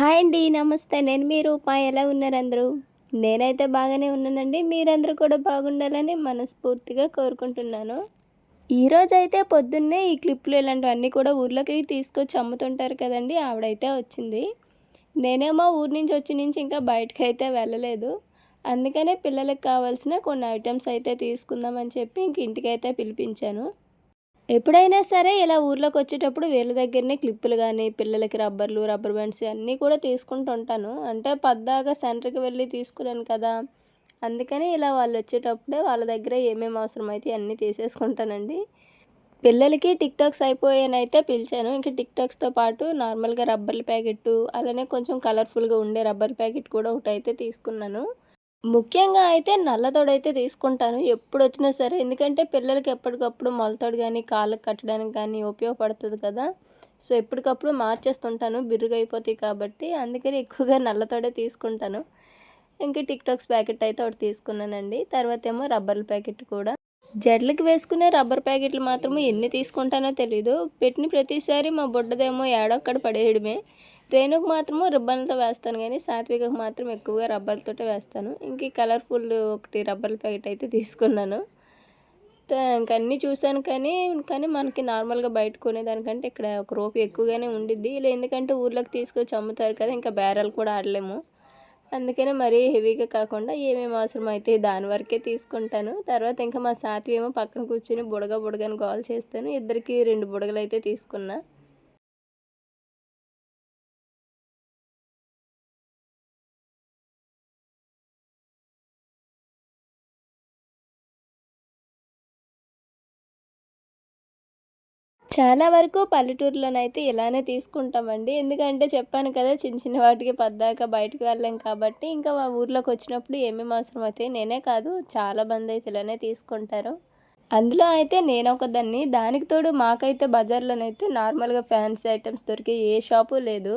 Hi అండి నమస్తే. నేను మీ రూపా. ఎలా ఉన్నారు అందరూ? నేనైతే బాగానే ఉన్నానండి. మీరందరూ కూడా బాగుండాలని మనస్ఫూర్తిగా కోరుకుంటున్నాను. ఈరోజు అయితే పొద్దున్నే ఈ క్లిప్లు ఇలాంటివన్నీ కూడా ఊర్లోకి తీసుకొచ్చి అమ్ముతుంటారు కదండి ఆవిడైతే వచ్చింది. నేనేమో ఊరి నుంచి వచ్చి నుంచి ఇంకా బయటకు అయితే వెళ్ళలేదు. అందుకనే పిల్లలకు కావాల్సిన కొన్ని ఐటమ్స్ అయితే తీసుకుందామని చెప్పి ఇంక ఇంటికైతే పిలిపించాను. ఎప్పుడైనా సరే ఇలా ఊర్లోకి వచ్చేటప్పుడు వీళ్ళ దగ్గరనే క్లిప్పులు కానీ పిల్లలకి రబ్బర్లు రబ్బర్ బ్యాండ్స్ అన్నీ కూడా తీసుకుంటూ ఉంటాను. అంటే పద్దాగా సెంటర్కి వెళ్ళి తీసుకున్నాను కదా. అందుకని ఇలా వాళ్ళు వచ్చేటప్పుడే వాళ్ళ దగ్గర ఏమేమి అవసరమైతే అన్నీ తీసేసుకుంటానండి. పిల్లలకి టిక్ టాక్స్ అయిపోయానైతే పిలిచాను. ఇంకా టిక్ టాక్స్తో పాటు నార్మల్గా రబ్బర్ల ప్యాకెట్ అలానే కొంచెం కలర్ఫుల్గా ఉండే రబ్బర్ ప్యాకెట్ కూడా ఒకటి అయితే తీసుకున్నాను. ముఖ్యంగా అయితే నల్లతోడైతే తీసుకుంటాను ఎప్పుడు వచ్చినా సరే. ఎందుకంటే పిల్లలకి ఎప్పటికప్పుడు మొలతోడు కానీ కాళ్ళకి కట్టడానికి కానీ ఉపయోగపడుతుంది కదా. సో ఎప్పటికప్పుడు మార్చేస్తుంటాను బిర్రుగా కాబట్టి. అందుకని ఎక్కువగా నల్లతోడే తీసుకుంటాను. ఇంకా టిక్ టాక్స్ ప్యాకెట్ అయితే ఒకటి తీసుకున్నానండి. తర్వాత ఏమో రబ్బర్ల ప్యాకెట్ కూడా. జడ్లకి వేసుకునే రబ్బర్ ప్యాకెట్లు మాత్రం ఎన్ని తీసుకుంటానో తెలీదు. పెట్టిన ప్రతిసారి మా బుడ్డదేమో ఏడొక్కడ పడేయడమే. రేణుకు మాత్రము రిబ్బన్లతో వేస్తాను కానీ సాత్వికకు మాత్రం ఎక్కువగా రబ్బర్లతో వేస్తాను. ఇంక కలర్ఫుల్ ఒకటి రబ్బర్ ప్యాకెట్ అయితే తీసుకున్నాను. ఇంక అన్నీ చూశాను కానీ కానీ మనకి నార్మల్గా బయట కొనేదానికంటే ఇక్కడ ఒక రోపు ఎక్కువగానే ఉండిద్ది. ఇలా ఎందుకంటే ఊర్లోకి తీసుకొచ్చి అమ్ముతారు కదా ఇంకా బేరాలు కూడా ఆడలేము. అందుకనే మరీ హెవీగా కాకుండా ఏమేమి అవసరం అయితే దాని వరకే తీసుకుంటాను. తర్వాత ఇంకా మా సాత్వి ఏమో పక్కన కూర్చొని బుడగ బుడగని గోల్ చేస్తాను. ఇద్దరికి రెండు బుడగలు అయితే తీసుకున్నా. చాలా వరకు పల్లెటూరులోనైతే ఇలానే తీసుకుంటామండి. ఎందుకంటే చెప్పాను కదా చిన్న చిన్న వాటికి పద్దాక బయటకు వెళ్ళాం కాబట్టి ఇంకా మా ఊర్లోకి వచ్చినప్పుడు ఏమేమి అవసరం అయితే నేనే కాదు చాలా మంది అయితే ఇలానే తీసుకుంటారు. అందులో అయితే నేను ఒకదాన్ని దానికి తోడు మాకైతే బజార్లోనైతే నార్మల్గా ఫ్యాన్సీ ఐటమ్స్ దొరికే ఏ షాపు లేదు.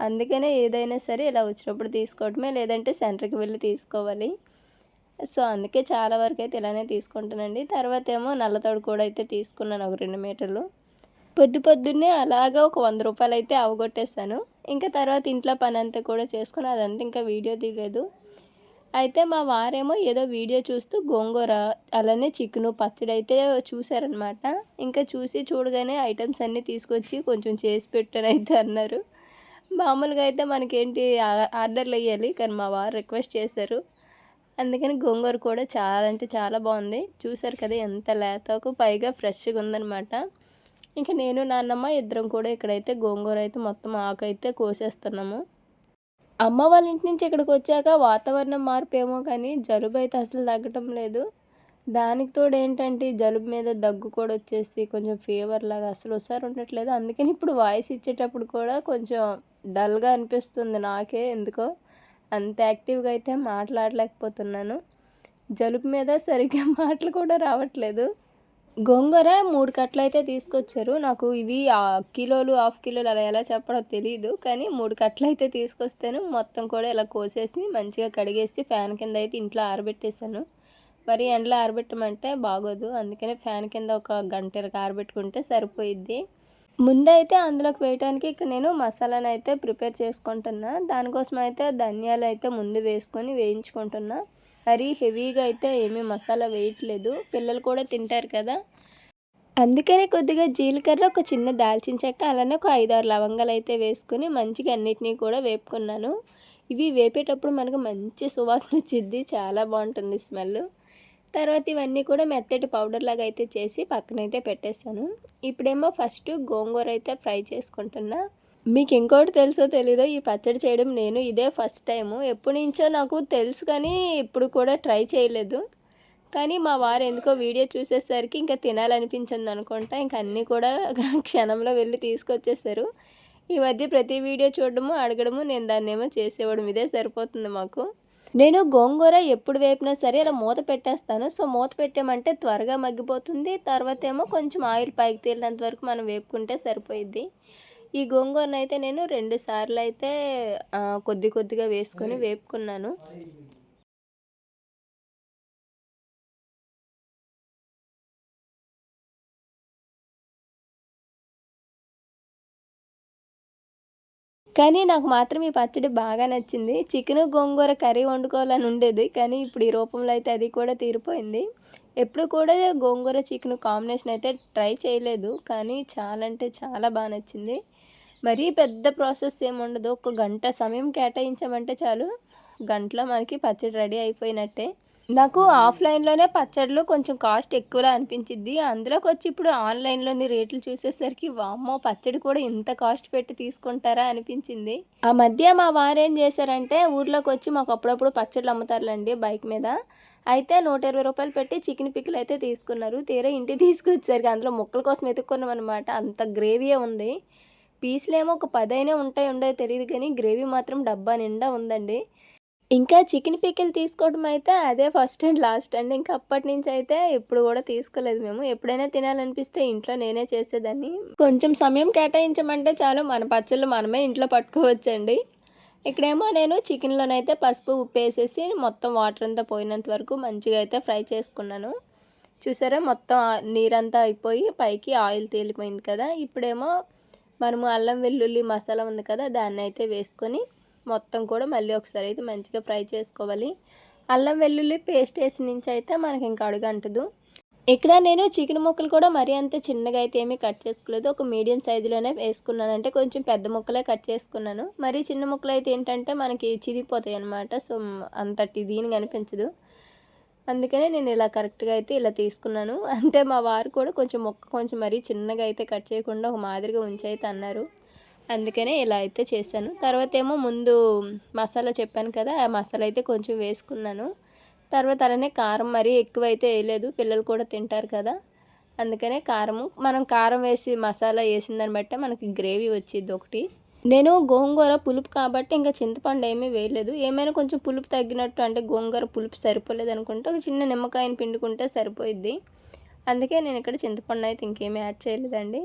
అందుకనే ఏదైనా సరే ఇలా వచ్చినప్పుడు తీసుకోవటమే లేదంటే సెంటర్కి వెళ్ళి తీసుకోవాలి. సో అందుకే చాలా వరకు అయితే ఇలానే తీసుకుంటానండి. తర్వాత ఏమో నల్లతోడు కూడా అయితే తీసుకున్నాను ఒక రెండు మీటర్లు. పొద్దు పొద్దున్నే అలాగా ఒక వంద రూపాయలు అయితే అవగొట్టేస్తాను ఇంకా తర్వాత ఇంట్లో పని అంతా కూడా చేసుకుని అదంతా ఇంకా వీడియో తీయలేదు. అయితే మా వారేమో ఏదో వీడియో చూస్తూ గోంగూర అలానే చికెను పచ్చడి అయితే చూసారనమాట ఇంకా చూసి చూడగానే ఐటమ్స్ అన్నీ తీసుకొచ్చి కొంచెం చేసి పెట్టాను అయితే అన్నారు. మామూలుగా అయితే మనకేంటి ఆర్డర్లు వేయాలి కానీ మా వారు రిక్వెస్ట్ చేశారు. అందుకని గోంగూర కూడా చాలా అంటే చాలా బాగుంది. చూసారు కదా ఎంత లేతకు పైగా ఫ్రెష్గా ఉందనమాట ఇంకా నేను నాన్నమ్మ ఇద్దరం కూడా ఇక్కడైతే గోంగూర అయితే మొత్తం ఆకు అయితే కోసేస్తున్నాము. అమ్మ వాళ్ళ ఇంటి నుంచి ఇక్కడికి వచ్చాక వాతావరణం మార్పు ఏమో కానీ జలుబు అయితే అసలు తగ్గటం లేదు. దానికి తోడు ఏంటంటే జలుబు మీద దగ్గు కూడా వచ్చేసి కొంచెం ఫీవర్ లాగా అసలు ఒకసారి ఉండట్లేదు. అందుకని ఇప్పుడు వాయిస్ ఇచ్చేటప్పుడు కూడా కొంచెం డల్గా అనిపిస్తుంది నాకే ఎందుకో అంత యాక్టివ్గా అయితే మాట్లాడలేకపోతున్నాను. జలుబు మీద సరిగ్గా మాటలు కూడా రావట్లేదు. గోంగూర మూడు కట్టలు అయితే తీసుకొచ్చారు. నాకు ఇవి కిలోలు హాఫ్ కిలోలు అలా ఎలా చెప్పడం తెలియదు కానీ మూడు కట్టలు అయితే తీసుకొస్తాను. మొత్తం కూడా ఇలా కోసేసి మంచిగా కడిగేసి ఫ్యాన్ కింద అయితే ఇంట్లో ఆరబెట్టేసాను మరి ఎండలో ఆరబెట్టమంటే బాగోదు. అందుకనే ఫ్యాన్ కింద ఒక గంటలకు ఆరబెట్టుకుంటే సరిపోయిద్ది. ముందైతే అందులోకి వేయడానికి ఇక్కడ నేను మసాలాను అయితే ప్రిపేర్ చేసుకుంటున్నా. దానికోసం అయితే ధనియాలు అయితే ముందు వేసుకొని వేయించుకుంటున్నా. మరీ హెవీగా అయితే ఏమీ మసాలా వేయట్లేదు. పిల్లలు కూడా తింటారు కదా. అందుకనే కొద్దిగా జీలకర్ర ఒక చిన్న దాల్చిన చెక్క అలానే ఒక ఐదారు లవంగాలు అయితే వేసుకుని మంచిగా అన్నిటినీ కూడా వేపుకున్నాను. ఇవి వేపేటప్పుడు మనకు మంచి సువాసన వచ్చింది చాలా బాగుంటుంది స్మెల్ తర్వాత ఇవన్నీ కూడా మెత్తటి పౌడర్ లాగా అయితే చేసి పక్కనైతే పెట్టేస్తాను ఇప్పుడేమో ఫస్ట్ గోంగూర అయితే ఫ్రై చేసుకుంటున్నా. మీకు ఇంకోటి తెలుసో తెలీదో ఈ పచ్చడి చేయడం నేను ఇదే ఫస్ట్ టైము. ఎప్పటి నుంచో నాకు తెలుసు కానీ ఇప్పుడు కూడా ట్రై చేయలేదు. కానీ మా వారు ఎందుకో వీడియో చూసేసరికి ఇంకా తినాలనిపించింది అనుకుంటా. ఇంకా అన్నీ కూడా క్షణంలో వెళ్ళి తీసుకొచ్చేసారు. ఈ మధ్య ప్రతి వీడియో చూడడము అడగడము నేను దాన్ని ఏమో చేసేవాడు ఇదే సరిపోతుంది మాకు. నేను గోంగూర ఎప్పుడు వేపినా సరే ఇలా మూత పెట్టేస్తాను. సో మూత పెట్టామంటే త్వరగా మగ్గిపోతుంది. తర్వాత ఏమో కొంచెం ఆయిల్ పైకి తేలినంత వరకు మనం వేపుకుంటే సరిపోయిద్ది. ఈ గోంగూరను అయితే నేను రెండు సార్లు అయితే కొద్ది కొద్దిగా వేసుకొని వేపుకున్నాను. కానీ నాకు మాత్రం ఈ పచ్చడి బాగా నచ్చింది. చికెన్ గోంగూర కర్రీ వండుకోవాలని ఉండేది కానీ ఇప్పుడు ఈ రూపంలో అయితే అది కూడా తీరిపోయింది. ఎప్పుడు కూడా గోంగూర చికెన్ కాంబినేషన్ అయితే ట్రై చేయలేదు కానీ చాలా అంటే చాలా బాగా నచ్చింది. మరీ పెద్ద ప్రాసెస్ ఏమి ఉండదు ఒక గంట సమయం కేటాయించామంటే చాలు. గంటలో మనకి పచ్చడి రెడీ అయిపోయినట్టే. నాకు ఆఫ్లైన్లోనే పచ్చళ్ళు కొంచెం కాస్ట్ ఎక్కువలా అనిపించింది అందులోకి వచ్చి ఇప్పుడు ఆన్లైన్లోని రేట్లు చూసేసరికి వామ్మో పచ్చడి కూడా ఇంత కాస్ట్ పెట్టి తీసుకుంటారా అనిపించింది. ఆ మధ్య మా వారు ఏం చేశారంటే ఊర్లోకి వచ్చి మాకు అప్పుడప్పుడు పచ్చళ్ళు అమ్ముతారులండి బైక్ మీద. అయితే నూట ఇరవై రూపాయలు పెట్టి చికెన్ పిక్కలు అయితే తీసుకున్నారు. తీరా ఇంటికి తీసుకొచ్చేసరికి అందులో ముక్కల కోసం ఎత్తుక్కున్నాం అనమాట అంత గ్రేవీయే ఉంది. పీసులేమో ఒక పదైనా ఉంటాయి ఉండవు తెలియదు కానీ గ్రేవీ మాత్రం డబ్బా నిండా ఉందండి. ఇంకా చికెన్ పికిల్ తీసుకోవడం అయితే అదే ఫస్ట్ అండ్ లాస్ట్ అండి. ఇంకా అప్పటి నుంచి అయితే ఎప్పుడు కూడా తీసుకోలేదు మేము. ఎప్పుడైనా తినాలనిపిస్తే ఇంట్లో నేనే చేసేదాన్ని. కొంచెం సమయం కేటాయించమంటే చాలు మన పచ్చళ్ళు మనమే ఇంట్లో పట్టుకోవచ్చండి. ఇక్కడేమో నేను చికెన్లోనైతే పసుపు ఉప్పు వేసేసి మొత్తం వాటర్ అంతా పోయినంత వరకు మంచిగా అయితే ఫ్రై చేసుకున్నాను. చూసారా? మొత్తం నీరంతా అయిపోయి పైకి ఆయిల్ తేలిపోయింది కదా. ఇప్పుడేమో మనము అల్లం వెల్లుల్లి మసాలా ఉంది కదా దాన్ని అయితే వేసుకొని మొత్తం కూడా మళ్ళీ ఒకసారి అయితే మంచిగా ఫ్రై చేసుకోవాలి. అల్లం వెల్లుల్లి పేస్ట్ వేసి నుంచి అయితే మనకి ఇంకా అడుగంటదు ఇక్కడ నేను చికెన్ ముక్కలు కూడా మరీ అంత చిన్నగా అయితే ఏమీ కట్ చేసుకోలేదు. ఒక మీడియం సైజులోనే వేసుకున్నాను. అంటే కొంచెం పెద్ద ముక్కలే కట్ చేసుకున్నాను. మరీ చిన్న ముక్కలు అయితే ఏంటంటే మనకి చిదిగిపోతాయి అనమాట సో అంతటి దీనికి అనిపించదు. అందుకనే నేను ఇలా కరెక్ట్గా అయితే ఇలా తీసుకున్నాను. అంటే మా వారు కూడా కొంచెం మొక్క కొంచెం మరీ చిన్నగా అయితే కట్ చేయకుండా ఒక మాదిరిగా ఉంచైతే అన్నారు. అందుకనే ఇలా అయితే చేశాను. తర్వాత ఏమో ముందు మసాలా చెప్పాను కదా ఆ మసాలా అయితే కొంచెం వేసుకున్నాను. తర్వాత అలానే కారం మరీ ఎక్కువ అయితే వేయలేదు. పిల్లలు కూడా తింటారు కదా అందుకనే కారము. మనం కారం వేసి మసాలా వేసిన దాన్ని బట్టే మనకి గ్రేవీ వచ్చింది ఒకటి. నేను గోంగూర పులుపు కాబట్టి ఇంకా చింతపండు ఏమీ వేయలేదు. ఏమైనా కొంచెం పులుపు తగ్గినట్టు అంటే గోంగూర పులుపు సరిపోలేదు అనుకుంటే ఒక చిన్న నిమ్మకాయని పిండుకుంటే సరిపోయిద్ది. అందుకే నేను ఇక్కడ చింతపండు అయితే ఇంకేమీ యాడ్ చేయలేదండి.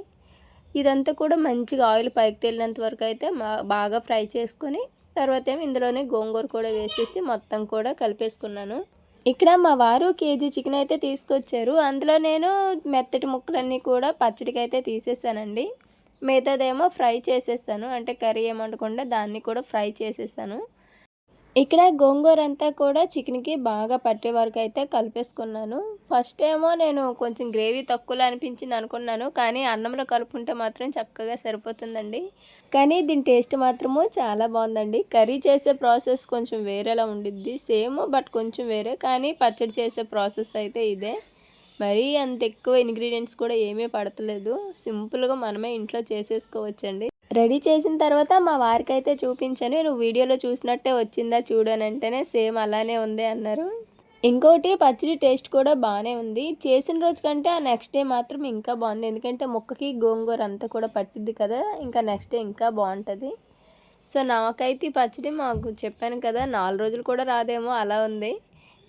ఇదంతా కూడా మంచిగా ఆయిల్ పైకి తేలినంత వరకు అయితే బాగా ఫ్రై చేసుకొని తర్వాత ఏమో ఇందులోనే గోంగూర కూడా వేసేసి మొత్తం కూడా కలిపేసుకున్నాను. ఇక్కడ మా వారు కేజీ చికెన్ అయితే తీసుకొచ్చారు. అందులో నేను మెత్తటి ముక్కలన్నీ కూడా పచ్చడికి అయితే తీసేసానండి. మిగతాదేమో ఫ్రై చేసేసాను అంటే కర్రీ ఏమండకుండా దాన్ని కూడా ఫ్రై చేసేసాను ఇక్కడ గోంగూర అంతా కూడా చికెన్కి బాగా పట్టే వరకు అయితే కలిపేసుకున్నాను. ఫస్ట్ ఏమో నేను కొంచెం గ్రేవీ తక్కువలో అనిపించింది అనుకున్నాను. కానీ అన్నంలో కలుపుకుంటే మాత్రం చక్కగా సరిపోతుందండి. కానీ దీని టేస్ట్ మాత్రము చాలా బాగుందండి. కర్రీ చేసే ప్రాసెస్ కొంచెం వేరేలా ఉండిద్ది. సేమ్ బట్ కొంచెం వేరే. కానీ పచ్చడి చేసే ప్రాసెస్ అయితే ఇదే. మరీ అంత ఎక్కువ ఇంగ్రీడియంట్స్ కూడా ఏమీ పడతలేదు. సింపుల్గా మనమే ఇంట్లో చేసేసుకోవచ్చండి. రెడీ చేసిన తర్వాత మా వారికి అయితే చూపించాను. నువ్వు వీడియోలో చూసినట్టే వచ్చిందా చూడనంటేనే సేమ్ అలానే ఉంది అన్నారు. ఇంకోటి పచ్చడి టేస్ట్ కూడా బాగానే ఉంది. చేసిన రోజు కంటే ఆ నెక్స్ట్ డే మాత్రం ఇంకా బాగుంది. ఎందుకంటే ముక్కకి గోంగూర అంతా కూడా పట్టిద్ది కదా ఇంకా నెక్స్ట్ డే ఇంకా బాగుంటుంది. సో నాకైతే ఈ పచ్చడి మాకు చెప్పాను కదా నాలుగు రోజులు కూడా రాదేమో అలా ఉంది.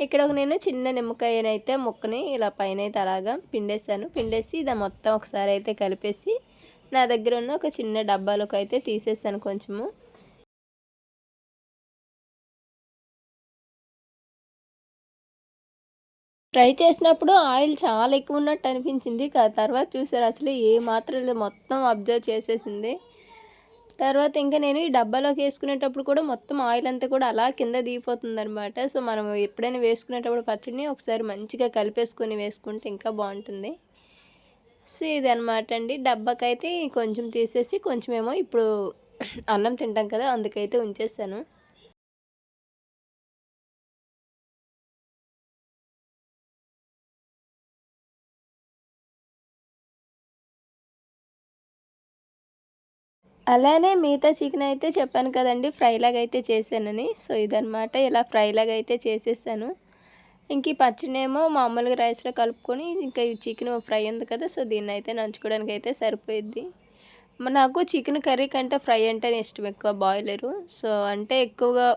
ఇక్కడ ఒక నేను చిన్న నిమ్మకాయనైతే ముక్కని ఇలా పైన అయితే అలాగా పిండేసాను పిండేసి ఇది మొత్తం ఒకసారి అయితే కలిపేసి నా దగ్గర ఉన్న ఒక చిన్న డబ్బాలోకి అయితే తీసేసాను కొంచెము. ట్రై చేసినప్పుడు ఆయిల్ చాలా ఎక్కువ ఉన్నట్టు అనిపించింది. తర్వాత చూసారు అసలు ఏ మాత్రం మొత్తం అబ్జర్వ్ చేసేసింది. తర్వాత ఇంకా నేను ఈ డబ్బాలోకి వేసుకునేటప్పుడు కూడా మొత్తం ఆయిల్ అంతా కూడా అలా కింద దిగిపోతుంది అనమాట సో మనం ఎప్పుడైనా వేసుకునేటప్పుడు పచ్చడిని ఒకసారి మంచిగా కలిపేసుకొని వేసుకుంటే ఇంకా బాగుంటుంది. సో ఇది అనమాట అండి. డబ్బాకైతే కొంచెం తీసేసి కొంచెం ఏమో ఇప్పుడు అన్నం తింటాం కదా అందుకైతే ఉంచేసాను. అలానే మిగతా చికెన్ అయితే చెప్పాను కదండి ఫ్రైలాగా అయితే చేశానని. సో ఇదనమాట ఇలా ఫ్రైలాగా అయితే చేసేసాను. ఇంక ఈ పచ్చడినేమో మామూలుగా రైస్లో కలుపుకొని ఇంకా ఈ చికెన్ ఫ్రై ఉంది కదా సో దీన్ని అయితే నంచుకోవడానికి అయితే సరిపోయిద్ది. నాకు చికెన్ కర్రీ కంటే ఫ్రై అంటేనే ఇష్టం ఎక్కువ బాయిలరు. సో అంటే ఎక్కువగా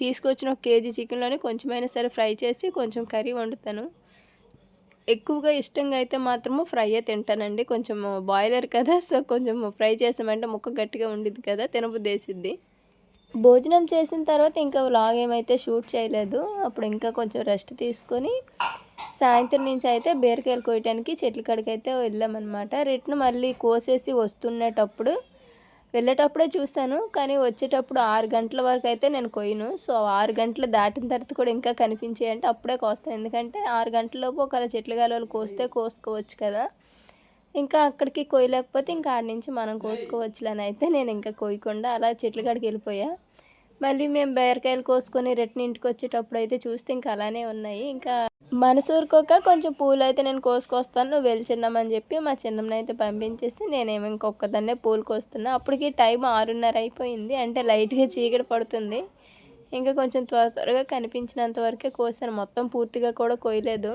తీసుకొచ్చిన ఒక కేజీ చికెన్లోనే కొంచెమైనా సరే ఫ్రై చేసి కొంచెం కర్రీ వండుతాను. ఎక్కువగా ఇష్టంగా అయితే మాత్రము ఫ్రైయే తింటానండి. కొంచెం బాయిలర్ కదా సో కొంచెం ఫ్రై చేసామంటే ముక్క గట్టిగా ఉండిద్ది కదా తినబుద్దేసిద్ది భోజనం చేసిన తర్వాత ఇంకా వ్లాగ్ ఏమైతే షూట్ చేయలేదు అప్పుడు ఇంకా కొంచెం రెస్ట్ తీసుకొని సాయంత్రం నుంచి అయితే బీరకాయలు కోయటానికి చెట్ల కాడికి అయితే వెళ్ళామన్నమాట. రిటర్న్ మళ్ళీ కోసేసి వస్తున్నటప్పుడు వెళ్ళేటప్పుడే చూశాను కానీ వచ్చేటప్పుడు ఆరు గంటల వరకు అయితే నేను కొయ్యను. సో ఆరు గంటలు దాటిన తర్వాత కూడా ఇంకా కనిపించాయి అంటే అప్పుడే కోస్తాను ఎందుకంటే ఆరు గంటలలోపు ఒకవేళ చెట్లు గాలి కోస్తే కోసుకోవచ్చు కదా. ఇంకా అక్కడికి కొయ్యలేకపోతే ఇంకా ఆడి నుంచి మనం కోసుకోవచ్చులని అయితే నేను ఇంకా కొయ్యకుండా అలా చెట్ల కాడికి వెళ్ళిపోయా. మళ్ళీ మేము బీరకాయలు కోసుకొని రిటర్న్ ఇంటికి వచ్చేటప్పుడు అయితే చూస్తే ఇంకా అలానే ఉన్నాయి. ఇంకా మనసు ఊరుకోక కొంచెం పూలు అయితే నేను కోసుకొస్తాను నువ్వు వెళ్ళి చెప్పి మా చిన్నమ్మని అయితే పంపించేసి నేనేమి ఇంకొకదాన్నే పూలు కోస్తున్నా. అప్పటికి టైం ఆరున్నర అయిపోయింది అంటే లైట్గా చీకటి పడుతుంది. ఇంకా కొంచెం త్వర త్వరగా కనిపించినంత వరకే కోసాను మొత్తం పూర్తిగా కూడా కోయలేదు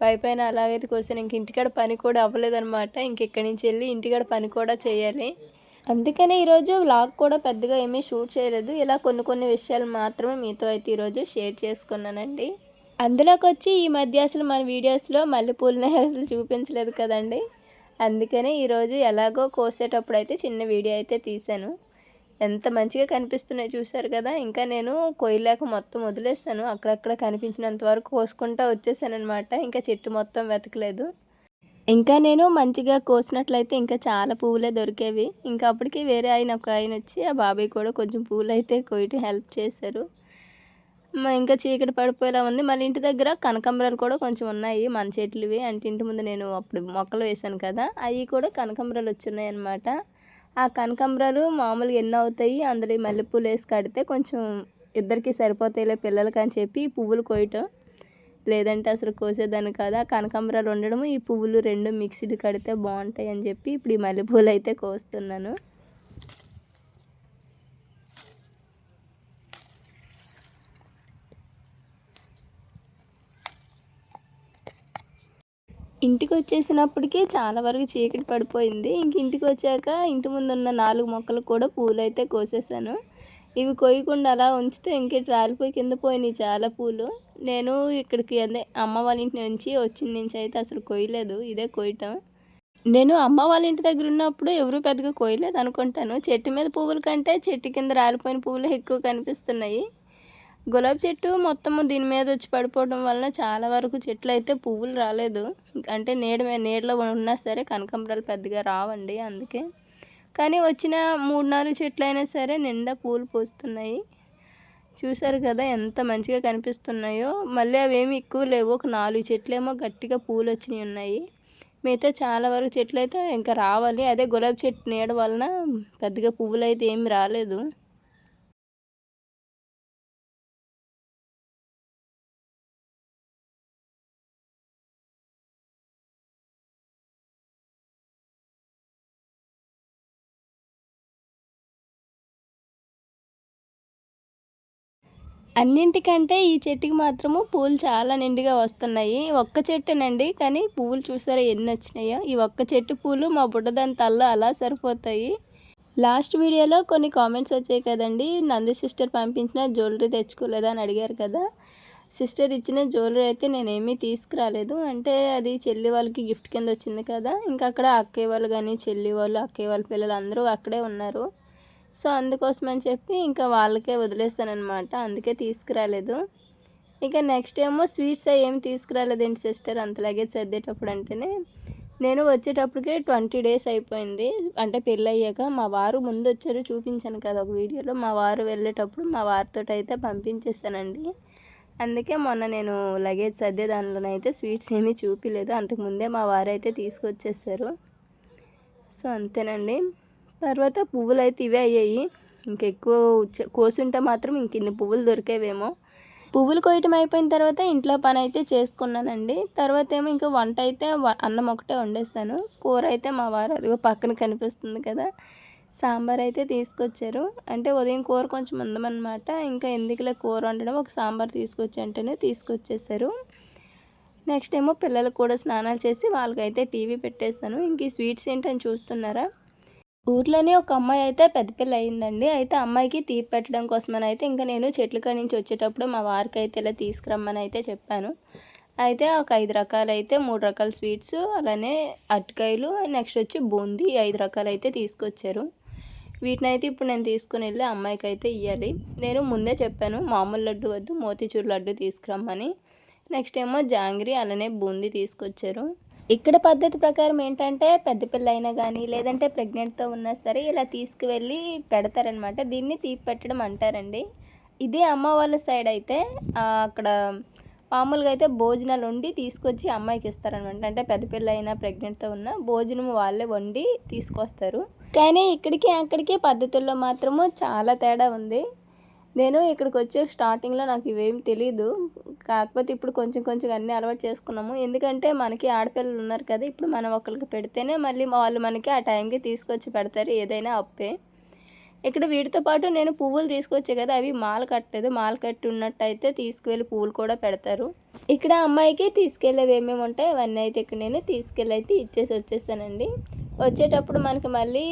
పైపైన అలాగైతే కోసాను ఇంక ఇంటికాడ పని కూడా అవ్వలేదన్నమాట. ఇంక ఇక్కడి నుంచి వెళ్ళి ఇంటికాడ పని కూడా చేయాలి. అందుకనే ఈరోజు వ్లాగ్ కూడా పెద్దగా ఏమీ షూట్ చేయలేదు. ఇలా కొన్ని కొన్ని విషయాలు మాత్రమే మీతో అయితే ఈరోజు షేర్ చేసుకున్నానండి. అందులోకి వచ్చి ఈ మధ్య అసలు మన వీడియోస్లో మల్లెపూలనే అసలు చూపించలేదు కదండి. అందుకనే ఈరోజు ఎలాగో కోసేటప్పుడు అయితే చిన్న వీడియో అయితే తీశాను. ఎంత మంచిగా కనిపిస్తున్నాయి చూశారు కదా. ఇంకా నేను కొయ్యలేక మొత్తం వదిలేసాను అక్కడక్కడ కనిపించినంత వరకు కోసుకుంటా వచ్చేసాను అనమాట ఇంకా చెట్టు మొత్తం వెతకలేదు. ఇంకా నేను మంచిగా కోసినట్లయితే ఇంకా చాలా పువ్వులే దొరికేవి. ఇంకా అప్పటికి వేరే ఆయన ఒక ఆయన వచ్చి ఆ బాబాయ్ కూడా కొంచెం పువ్వులు అయితే కొయ్యటం హెల్ప్ చేశారు. ఇంకా చీకటి పడిపోయేలా ఉంది. మళ్ళీ ఇంటి దగ్గర కనకంబరాలు కూడా కొంచెం ఉన్నాయి. మన చెట్లువి అంటే ఇంటి ముందు నేను అప్పుడు మొక్కలు వేసాను కదా అవి కూడా కనకంబరాలు వచ్చున్నాయి అనమాట ఆ కనకంబరాలు మామూలుగా ఎన్ని అవుతాయి. అందులో మల్లెపూలు వేసి కడితే కొంచెం ఇద్దరికి సరిపోతాయిలే పిల్లలకి అని చెప్పి పువ్వులు కోయటం లేదంటే అసలు కోసేదాన్ని కాదు? ఆ కనకాంబరాలు ఉండడము ఈ పువ్వులు రెండు మిక్స్డ్ కడితే బాగుంటాయి అని చెప్పి ఇప్పుడు ఈ మల్లెపూలు అయితే కోస్తున్నాను. ఇంటికి వచ్చేసినప్పటికీ చాలా వరకు చీకటి పడిపోయింది. ఇంక ఇంటికి వచ్చాక ఇంటి ముందు ఉన్న నాలుగు మొక్కలు కూడా పూలు అయితే కోసేసాను. ఇవి కొయ్యకుండా అలా ఉంచితే ఇంకే రాలిపోయి కింద పోయినాయి చాలా పూలు. నేను ఇక్కడికి అదే అమ్మ వాళ్ళ ఇంటి నుంచి వచ్చిన నుంచి అయితే అసలు కొయ్యలేదు ఇదే కొయ్యటం. నేను అమ్మ వాళ్ళ ఇంటి దగ్గర ఉన్నప్పుడు ఎవరు పెద్దగా కొయ్యలేదు అనుకుంటాను. చెట్టు మీద పువ్వుల కంటే చెట్టు కింద రాలిపోయిన పువ్వులు ఎక్కువ కనిపిస్తున్నాయి. గులాబీ చెట్టు మొత్తము దీని మీద వచ్చి పడిపోవడం వలన చాలా వరకు చెట్లు అయితే పువ్వులు రాలేదు. అంటే నీడ నీడలో ఉన్నా సరే కనకంబరాలు పెద్దగా రావండి అందుకే. కానీ వచ్చిన మూడు నాలుగు చెట్లు అయినా సరే నిండా పూలు పూస్తున్నాయి. చూసారు కదా ఎంత మంచిగా కనిపిస్తున్నాయో. మళ్ళీ అవేమి ఎక్కువ లేవు. ఒక నాలుగు చెట్లేమో గట్టిగా పూలు వచ్చినాయి ఉన్నాయి. మిగతా చాలా వరకు చెట్లు అయితే ఇంకా రావాలి. అదే గులాబీ చెట్టు నీడ వలన పెద్దగా పువ్వులు అయితే ఏమి రాలేదు. అన్నింటికంటే ఈ చెట్టుకి మాత్రము పూలు చాలా నిండుగా వస్తున్నాయి. ఒక్క చెట్టునండి కానీ పువ్వులు చూసారా ఎన్ని వచ్చినాయో? ఈ ఒక్క చెట్టు పూలు మా బుడ్డదాని తల్లో అలా సరిపోతాయి. లాస్ట్ వీడియోలో కొన్ని కామెంట్స్ వచ్చాయి కదండి. నందు సిస్టర్ పంపించిన జ్యువెలరీ తెచ్చుకోలేదా అని అడిగారు కదా. సిస్టర్ ఇచ్చిన జ్యువెలరీ అయితే నేనేమీ తీసుకురాలేదు. అంటే అది చెల్లి వాళ్ళకి గిఫ్ట్ కింద వచ్చింది కదా. ఇంకా అక్కడ అక్కయ్య వాళ్ళు కానీ చెల్లి వాళ్ళు అక్కయ్య వాళ్ళ పిల్లలు అందరూ అక్కడే ఉన్నారు. సో అందుకోసం అని చెప్పి ఇంకా వాళ్ళకే వదిలేస్తానమాట అందుకే తీసుకురాలేదు. ఇక నెక్స్ట్ ఏమో స్వీట్స్ ఏం తీసుకురాలేదండి సిస్టర్. అంత లగేజ్ సర్దేటప్పుడు అంటేనే నేను వచ్చేటప్పటికే ట్వంటీ డేస్ అయిపోయింది. అంటే పెళ్ళి అయ్యాక మా వారు ముందు వచ్చారు చూపించాను కదా ఒక వీడియోలో. మా వారు వెళ్ళేటప్పుడు మా వారితో అయితే పంపించేస్తానండి అందుకే మొన్న నేను లగేజ్ సర్దే దానిలోనైతే స్వీట్స్ ఏమీ చూపించలేదు అంతకుముందే మా వారు అయితే తీసుకొచ్చేసారు సో అంతేనండి. తర్వాత పువ్వులు అయితే ఇవే అయ్యాయి. ఇంకెక్కువ కోసుంటే మాత్రం ఇంక ఇన్ని పువ్వులు దొరికేవేమో. పువ్వులు కోయటం అయిపోయిన తర్వాత ఇంట్లో పని అయితే చేసుకున్నానండి. తర్వాత ఏమో ఇంకా వంట అయితే అన్నం ఒకటే వండేస్తాను కూర అయితే మా వారు అదిగో పక్కన కనిపిస్తుంది కదా సాంబార్ అయితే తీసుకొచ్చారు. అంటే ఉదయం కూర కొంచెం ఉందమన్నమాట ఇంకా ఎందుకులే కూర వండడం ఒక సాంబార్ తీసుకొచ్చి అంటేనే తీసుకొచ్చేసారు నెక్స్ట్ ఏమో పిల్లలకు కూడా స్నానాలు చేసి వాళ్ళకైతే టీవీ పెట్టేస్తాను ఇంక ఈ స్వీట్స్ ఏంటని చూస్తున్నారా? ఊర్లోనే ఒక అమ్మాయి అయితే పెద్ద పిల్ల అయిందండి. అయితే అమ్మాయికి తీపి పెట్టడం కోసమని అయితే ఇంకా నేను చెట్ల కాడి నుంచి వచ్చేటప్పుడు మా వారికి అయితే ఇలా తీసుకురమ్మని అయితే చెప్పాను. అయితే ఒక ఐదు రకాలు అయితే మూడు రకాల స్వీట్స్ అలానే అటుకాయలు నెక్స్ట్ వచ్చి బూందీ ఐదు రకాలు అయితే తీసుకొచ్చారు. వీటిని అయితే ఇప్పుడు నేను తీసుకుని వెళ్ళి అమ్మాయికి అయితే ఇవ్వాలి నేను ముందే చెప్పాను మామూలు లడ్డు వద్దు మోతీచూరు లడ్డు తీసుకురమ్మని. నెక్స్ట్ ఏమో జాంగ్రీ అలానే బూందీ తీసుకొచ్చారు. ఇక్కడ పద్ధతి ప్రకారం ఏంటంటే పెద్ద పిల్ల అయినా కానీ లేదంటే ప్రెగ్నెంట్తో ఉన్నా సరే ఇలా తీసుకువెళ్ళి పెడతారనమాట. దీన్ని తీపి పెట్టడం అంటారండి. ఇదే అమ్మ వాళ్ళ సైడ్ అయితే అక్కడ మామూలుగా అయితే భోజనాలు వండి తీసుకొచ్చి అమ్మాయికి ఇస్తారనమాట. అంటే పెద్ద పిల్ల అయినా ప్రెగ్నెంట్తో ఉన్న భోజనం వాళ్ళే వండి తీసుకొస్తారు. కానీ ఇక్కడికి అక్కడికి పద్ధతుల్లో మాత్రము చాలా తేడా ఉంది. నేను ఇక్కడికి వచ్చే స్టార్టింగ్లో నాకు ఇవేం తెలీదు. కాకపోతే ఇప్పుడు కొంచెం కొంచెం అన్నీ అలవాటు చేసుకున్నాము. ఎందుకంటే మనకి ఆడపిల్లలు ఉన్నారు కదా ఇప్పుడు మనం ఒకరికి పెడితేనే మళ్ళీ వాళ్ళు మనకి ఆ టైంకి తీసుకొచ్చి పెడతారు ఏదైనా అప్పే. ఇక్కడ వీటితో పాటు నేను పువ్వులు తీసుకొచ్చే కదా అవి మాల కట్టలేదు. మాల కట్టి ఉన్నట్టయితే తీసుకువెళ్ళి పువ్వులు కూడా పెడతారు. ఇక్కడ అమ్మాయికి తీసుకెళ్ళేవి ఏమేమి ఉంటాయి అవన్నీ అయితే ఇక్కడ నేను తీసుకెళ్ళి అయితే ఇచ్చేసి వచ్చేసానండి. వచ్చేటప్పుడు మనకి మళ్ళీ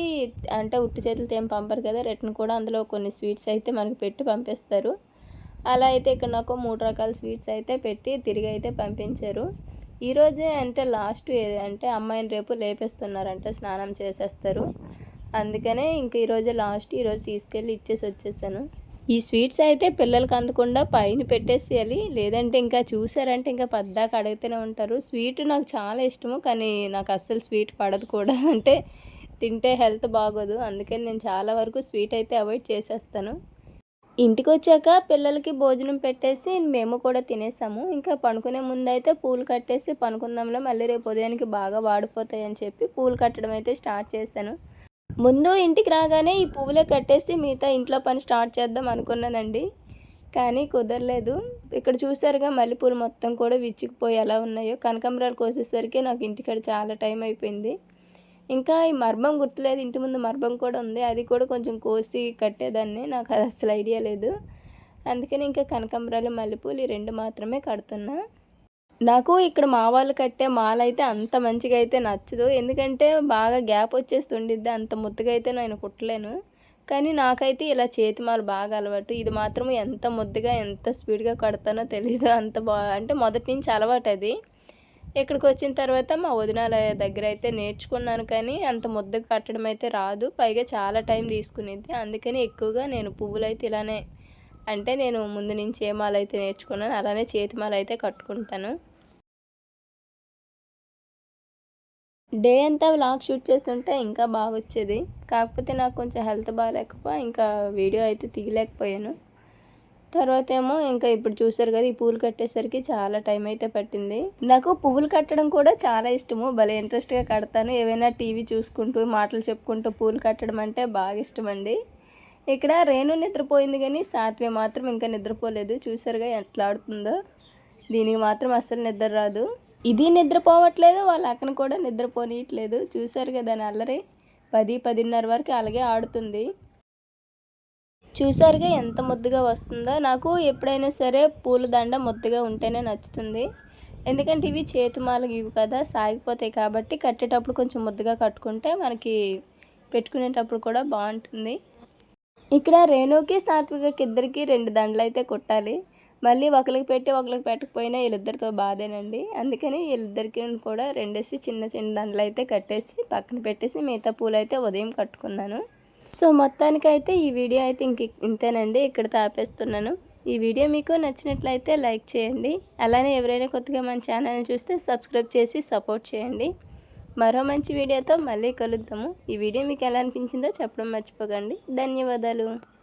అంటే ఉట్టి చేతులతో ఏం పంపరు కదా రిటర్న్ కూడా అందులో కొన్ని స్వీట్స్ అయితే మనకి పెట్టి పంపిస్తారు. అలా అయితే ఇక్కడ నాకు మూడు రకాల స్వీట్స్ అయితే పెట్టి తిరిగి అయితే పంపించారు. ఈరోజే అంటే లాస్ట్ అంటే అమ్మాయిని రేపు లేపేస్తున్నారంటే స్నానం చేసేస్తారు. అందుకనే ఇంక ఈరోజు లాస్ట్ ఈరోజు తీసుకెళ్ళి ఇచ్చేసి వచ్చేసాను. ఈ స్వీట్స్ అయితే పిల్లలకి అందకుండా పైన పెట్టేసేయాలి. లేదంటే ఇంకా చూసారంటే ఇంకా పద్దాక అడుగుతూనే ఉంటారు. స్వీట్ నాకు చాలా ఇష్టము కానీ నాకు అస్సలు స్వీట్ పడదు కూడా. అంటే తింటే హెల్త్ బాగోదు. అందుకని నేను చాలా వరకు స్వీట్ అయితే అవాయిడ్ చేసేస్తాను. ఇంటికి వచ్చాక పిల్లలకి భోజనం పెట్టేసి మేము కూడా తినేసాము. ఇంకా పనుకునే ముందు అయితే పూలు కట్టేసి పనుకుందాంలో మళ్ళీ రేపు ఉదయానికి బాగా వాడిపోతాయి అని చెప్పి పూలు కట్టడం అయితే స్టార్ట్ చేశాను. ముందు ఇంటికి రాగానే ఈ పువ్వులే కట్టేసి మిగతా ఇంట్లో పని స్టార్ట్ చేద్దాం అనుకున్నానండి. కానీ కుదరలేదు. ఇక్కడ చూసారుగా మల్లెపూలు మొత్తం కూడా విచ్చుకుపోయి ఎలా ఉన్నాయో. కనకాంబరాలు కోసేసరికి నాకు ఇంటికాడ చాలా టైం అయిపోయింది. ఇంకా ఈ మర్మం గుర్తులేదు. ఇంటి ముందు మర్మం కూడా ఉంది. అది కూడా కొంచెం కోసి కట్టేదాన్ని. నాకు అది అసలు ఐడియా లేదు. అందుకని ఇంకా కనకాంబరాలు మల్లెపూలు ఈ రెండు మాత్రమే కడుతున్నా. నాకు ఇక్కడ మా వాళ్ళు కట్టే మాల అయితే అంత మంచిగా అయితే నచ్చదు. ఎందుకంటే బాగా గ్యాప్ వచ్చేస్తుండిద్ది. అంత ముద్దుగా అయితే నేను కుట్టలేను. కానీ నాకైతే ఇలా చేతి మాల బాగా అలవాటు. ఇది మాత్రం ఎంత ముద్దుగా ఎంత స్పీడ్గా కడతానో తెలీదు. అంత బా అంటే మొదటి నుంచి అలవాటు అది ఇక్కడికి వచ్చిన తర్వాత మా వదినాల దగ్గర అయితే నేర్చుకున్నాను కానీ అంత ముద్దగా కట్టడం అయితే రాదు. పైగా చాలా టైం తీసుకునేది అందుకని ఎక్కువగా నేను పువ్వులు అయితే ఇలానే అంటే నేను ముందు నుంచి ఏ మాల అయితే నేర్చుకున్నాను అలానే చేతి మాల అయితే కట్టుకుంటాను. డే అంతా వ్లాగ్ షూట్ చేస్తుంటే ఇంకా బాగా వచ్చేది కాకపోతే నాకు కొంచెం హెల్త్ బాగాలేకపోయి ఇంకా వీడియో అయితే తీయలేకపోయాను. తర్వాత ఏమో ఇంకా ఇప్పుడు చూసారు కదా ఈ పూలు కట్టేసరికి చాలా టైం అయితే పట్టింది. నాకు పువ్వులు కట్టడం కూడా చాలా ఇష్టము. భలే ఇంట్రెస్ట్గా కడతాను. ఏవైనా టీవీ చూసుకుంటూ మాటలు చెప్పుకుంటూ పూలు కట్టడం అంటే బాగా ఇష్టం అండి ఇక్కడ రేణు నిద్రపోయింది కానీ సాత్వి మాత్రం ఇంకా నిద్రపోలేదు. చూసారుగా ఎట్లా ఆడుతుందో. దీనికి మాత్రం అస్సలు నిద్ర రాదు. ఇది నిద్రపోవట్లేదు వాళ్ళ అక్కను కూడా నిద్రపోనీయట్లేదు. చూసారు కదా దాని అల్లరి. పది పదిన్నర వరకు అలాగే ఆడుతుంది. చూసారుగా ఎంత ముద్దుగా వస్తుందో. నాకు ఎప్పుడైనా సరే పూల దండ ముద్దుగా ఉంటేనే నచ్చుతుంది. ఎందుకంటే ఇవి చేతిమాలకి ఇవి కదా సాగిపోతాయి కాబట్టి కట్టేటప్పుడు కొంచెం ముద్దుగా కట్టుకుంటే మనకి పెట్టుకునేటప్పుడు కూడా బాగుంటుంది. ఇక్కడ రేణుకి సాత్వికకి ఇద్దరికి రెండు దండలు అయితే కుట్టాలి. మళ్ళీ ఒకరికి పెట్టి ఒకరికి పెట్టకపోయినా వీళ్ళిద్దరితో బాధేనండి. అందుకని వీళ్ళిద్దరికి కూడా రెండేసి చిన్న చిన్న దండలు అయితే కట్టేసి పక్కన పెట్టేసి మిగతా పూలు అయితే ఉదయం కట్టుకున్నాను. సో మొత్తానికైతే ఈ వీడియో అయితే ఇంక ఇంతేనండి. ఇక్కడ తాపేస్తున్నాను. ఈ వీడియో మీకు నచ్చినట్లయితే లైక్ చేయండి. అలానే ఎవరైనా కొత్తగా మన ఛానల్ని చూస్తే సబ్స్క్రైబ్ చేసి సపోర్ట్ చేయండి. మరో మంచి వీడియోతో మళ్ళీ కలుద్దాము. ఈ వీడియో మీకు ఎలా అనిపించిందో చెప్పడం మర్చిపోకండి. ధన్యవాదాలు.